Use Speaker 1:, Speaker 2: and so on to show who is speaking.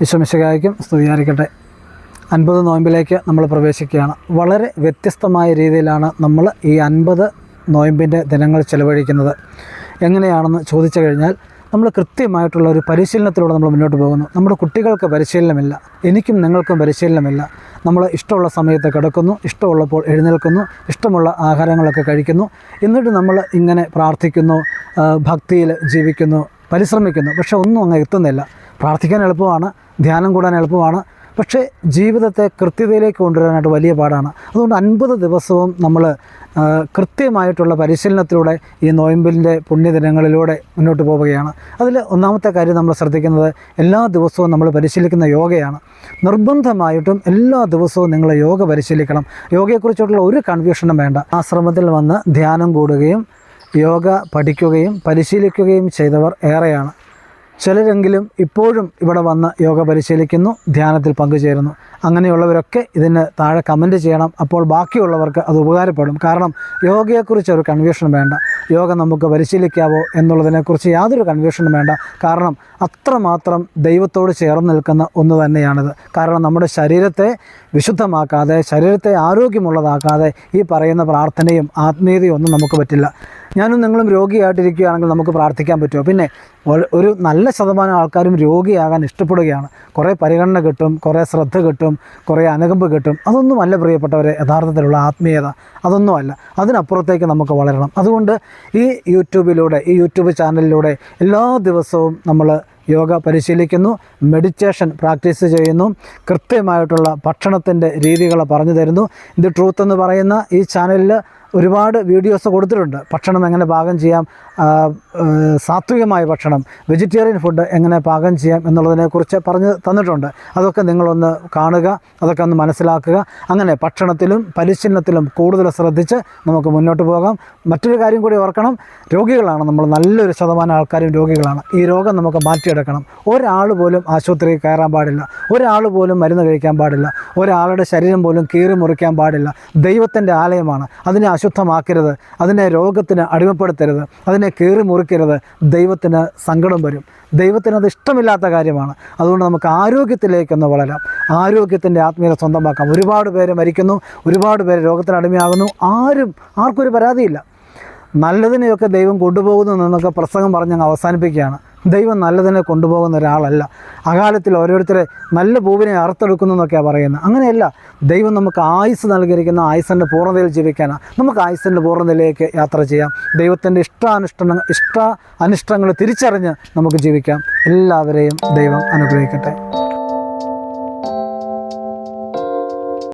Speaker 1: വിശ്വമിശകായ്ക്കും സ്തുതിയായിരിക്കട്ടെ. അൻപത് നോയമ്പിലേക്ക് നമ്മൾ പ്രവേശിക്കുകയാണ്. വളരെ വ്യത്യസ്തമായ രീതിയിലാണ് നമ്മൾ ഈ അൻപത് നോയമ്പിന്റെ ദിനങ്ങൾ ചെലവഴിക്കുന്നത്. എങ്ങനെയാണെന്ന് ചോദിച്ചു കഴിഞ്ഞാൽ നമ്മൾ കൃത്യമായിട്ടുള്ള ഒരു പരിശീലനത്തിലൂടെ നമ്മൾ മുന്നോട്ട് പോകുന്നു. നമ്മുടെ കുട്ടികൾക്ക് പരിശീലനമില്ല. എനിക്കും നിങ്ങൾക്കും പരിശീലനമില്ല. നമ്മൾ ഇഷ്ടമുള്ള സമയത്ത് കിടക്കുന്നു ഇഷ്ടമുള്ളപ്പോൾ എഴുന്നേൽക്കുന്നു ഇഷ്ടമുള്ള ആഹാരങ്ങളൊക്കെ കഴിക്കുന്നു. എന്നിട്ട് നമ്മൾ ഇങ്ങനെ പ്രാർത്ഥിക്കുന്നു ഭക്തിയിൽ ജീവിക്കുന്നു പരിശ്രമിക്കുന്നു. പക്ഷെ ഒന്നും അങ്ങ് എത്തുന്നില്ല. പ്രാർത്ഥിക്കാൻ എളുപ്പമാണ് ധ്യാനം കൂടാൻ എളുപ്പമാണ്. പക്ഷേ ജീവിതത്തെ കൃത്യതയിലേക്ക് കൊണ്ടുവരാനായിട്ട് വലിയ പാടാണ്. അതുകൊണ്ട് അൻപത് ദിവസവും നമ്മൾ കൃത്യമായിട്ടുള്ള പരിശീലനത്തിലൂടെ ഈ നോയമ്പിന്റെ പുണ്യദിനങ്ങളിലൂടെ മുന്നോട്ട് പോവുകയാണ്. അതിൽ ഒന്നാമത്തെ കാര്യം നമ്മൾ ശ്രദ്ധിക്കുന്നത് എല്ലാ ദിവസവും നമ്മൾ പരിശീലിക്കുന്ന യോഗയാണ്. നിർബന്ധമായിട്ടും എല്ലാ ദിവസവും നിങ്ങൾ യോഗ പരിശീലിക്കണം. യോഗയെക്കുറിച്ചുള്ള ഒരു കൺഫ്യൂഷനും വേണ്ട. ആശ്രമത്തിൽ വന്ന് ധ്യാനം കൂടുകയും യോഗ പഠിക്കുകയും പരിശീലിക്കുകയും ചെയ്തവർ ഏറെയാണ്. ചിലരെങ്കിലും ഇപ്പോഴും ഇവിടെ വന്ന് യോഗ പരിശീലിക്കുന്നു ധ്യാനത്തിൽ പങ്കുചേരുന്നു. അങ്ങനെയുള്ളവരൊക്കെ ഇതിന് താഴെ കമന്റ് ചെയ്യണം. അപ്പോൾ ബാക്കിയുള്ളവർക്ക് അത് ഉപകാരപ്പെടും. കാരണം യോഗയെക്കുറിച്ച് ഒരു കൺഫ്യൂഷൻ വേണ്ട. യോഗ നമുക്ക് പരിശീലിക്കാവോ എന്നുള്ളതിനെക്കുറിച്ച് യാതൊരു കൺഫ്യൂഷനും വേണ്ട. കാരണം അത്രമാത്രം ദൈവത്തോട് ചേർന്ന് നിൽക്കുന്ന ഒന്ന് തന്നെയാണിത്. കാരണം നമ്മുടെ ശരീരത്തെ വിശുദ്ധമാക്കാതെ ശരീരത്തെ ആരോഗ്യമുള്ളതാക്കാതെ ഈ പറയുന്ന പ്രാർത്ഥനയും ആത്മീയതയും ഒന്നും നമുക്ക് പറ്റില്ല. ഞാനും നിങ്ങളും രോഗിയായിട്ടിരിക്കുകയാണെങ്കിൽ നമുക്ക് പ്രാർത്ഥിക്കാൻ പറ്റുമോ? പിന്നെ ഒരു നല്ല ശതമാനം ആൾക്കാരും രോഗിയാകാൻ ഇഷ്ടപ്പെടുകയാണ്. കുറേ പരിഗണന കിട്ടും കുറേ ശ്രദ്ധ കിട്ടും കുറേ അനുകമ്പ് കിട്ടും. അതൊന്നുമല്ല പ്രിയപ്പെട്ടവരെ യഥാർത്ഥത്തിലുള്ള ആത്മീയത. അതൊന്നുമല്ല അതിനപ്പുറത്തേക്ക് നമുക്ക് വളരണം. അതുകൊണ്ട് ഈ യൂട്യൂബിലൂടെ ഈ യൂട്യൂബ് ചാനലിലൂടെ എല്ലാ ദിവസവും നമ്മൾ യോഗ പരിശീലിക്കുന്നു മെഡിറ്റേഷൻ പ്രാക്ടീസ് ചെയ്യുന്നു കൃത്യമായിട്ടുള്ള ഭക്ഷണത്തിന്റെ രീതികൾ പറഞ്ഞു തരുന്നു. ഇത് ട്രൂത്ത് എന്ന് പറയുന്ന ഈ ചാനലിൽ ഒരുപാട് വീഡിയോസ് കൊടുത്തിട്ടുണ്ട്. ഭക്ഷണം എങ്ങനെ പാകം ചെയ്യാം സാത്വികമായ ഭക്ഷണം വെജിറ്റേറിയൻ ഫുഡ് എങ്ങനെ പാകം ചെയ്യാം എന്നുള്ളതിനെക്കുറിച്ച് പറഞ്ഞ് തന്നിട്ടുണ്ട്. അതൊക്കെ നിങ്ങളൊന്ന് കാണുക അതൊക്കെ ഒന്ന് മനസ്സിലാക്കുക. അങ്ങനെ ഭക്ഷണത്തിലും പരിശീലനത്തിലും കൂടുതൽ ശ്രദ്ധിച്ച് നമുക്ക് മുന്നോട്ട് പോകാം. മറ്റൊരു കാര്യം കൂടി ഓർക്കണം രോഗികളാണ് നമ്മൾ നല്ലൊരു ശതമാനം ആൾക്കാരും രോഗികളാണ്. ഈ രോഗം നമുക്ക് മാറ്റിയെടുക്കണം. ഒരാൾ പോലും ആശുപത്രിയിൽ കയറാൻ പാടില്ല. ഒരാൾ പോലും മരുന്ന് കഴിക്കാൻ പാടില്ല. ഒരാളുടെ ശരീരം പോലും കീറി മുറിക്കാൻ പാടില്ല. ദൈവത്തിന്റെ ആലയമാണ്. അതിനെ അശുദ്ധമാക്കരുത് അതിനെ രോഗത്തിന് അടിമപ്പെടുത്തരുത്. അതിനെ കീറി മുറിക്കരുത്. ദൈവത്തിന് സങ്കടം വരും. ദൈവത്തിന് അത് ഇഷ്ടമില്ലാത്ത കാര്യമാണ്. അതുകൊണ്ട് നമുക്ക് ആരോഗ്യത്തിലേക്കൊന്ന് വളരാം. ആരോഗ്യത്തിന്റെ ആത്മീയത സ്വന്തമാക്കാം. ഒരുപാട് പേര് മരിക്കുന്നു. ഒരുപാട് പേര് രോഗത്തിന് അടിമയാകുന്നു. ആരും ആർക്കൊരു പരാതിയില്ല. നല്ലതിനെയൊക്കെ ദൈവം കൊണ്ടുപോകുന്നു എന്നൊക്കെ പ്രസംഗം പറഞ്ഞ് അവസാനിപ്പിക്കുകയാണ്. ദൈവം നല്ലതിനെ കൊണ്ടുപോകുന്ന ഒരാളല്ല. അകാലത്തിൽ ഓരോരുത്തരെ നല്ല പൂവിനെ അറുത്തെടുക്കുന്നു എന്നൊക്കെയാണ് പറയുന്നത്. അങ്ങനെയല്ല ദൈവം നമുക്ക് ആയുസ് നൽകിയിരിക്കുന്ന ആയുസിന്റെ പൂർണതയിൽ ജീവിക്കാനാണ് നമുക്ക് ആയുസിന്റെ പൂർണതയിലേക്ക് യാത്ര ചെയ്യാം. ദൈവത്തിന്റെ ഇഷ്ടാനുഷ്ഠ ഇഷ്ട അനിഷ്ടങ്ങൾ തിരിച്ചറിഞ്ഞ് നമുക്ക് ജീവിക്കാം. എല്ലാവരെയും ദൈവം അനുഗ്രഹിക്കട്ടെ.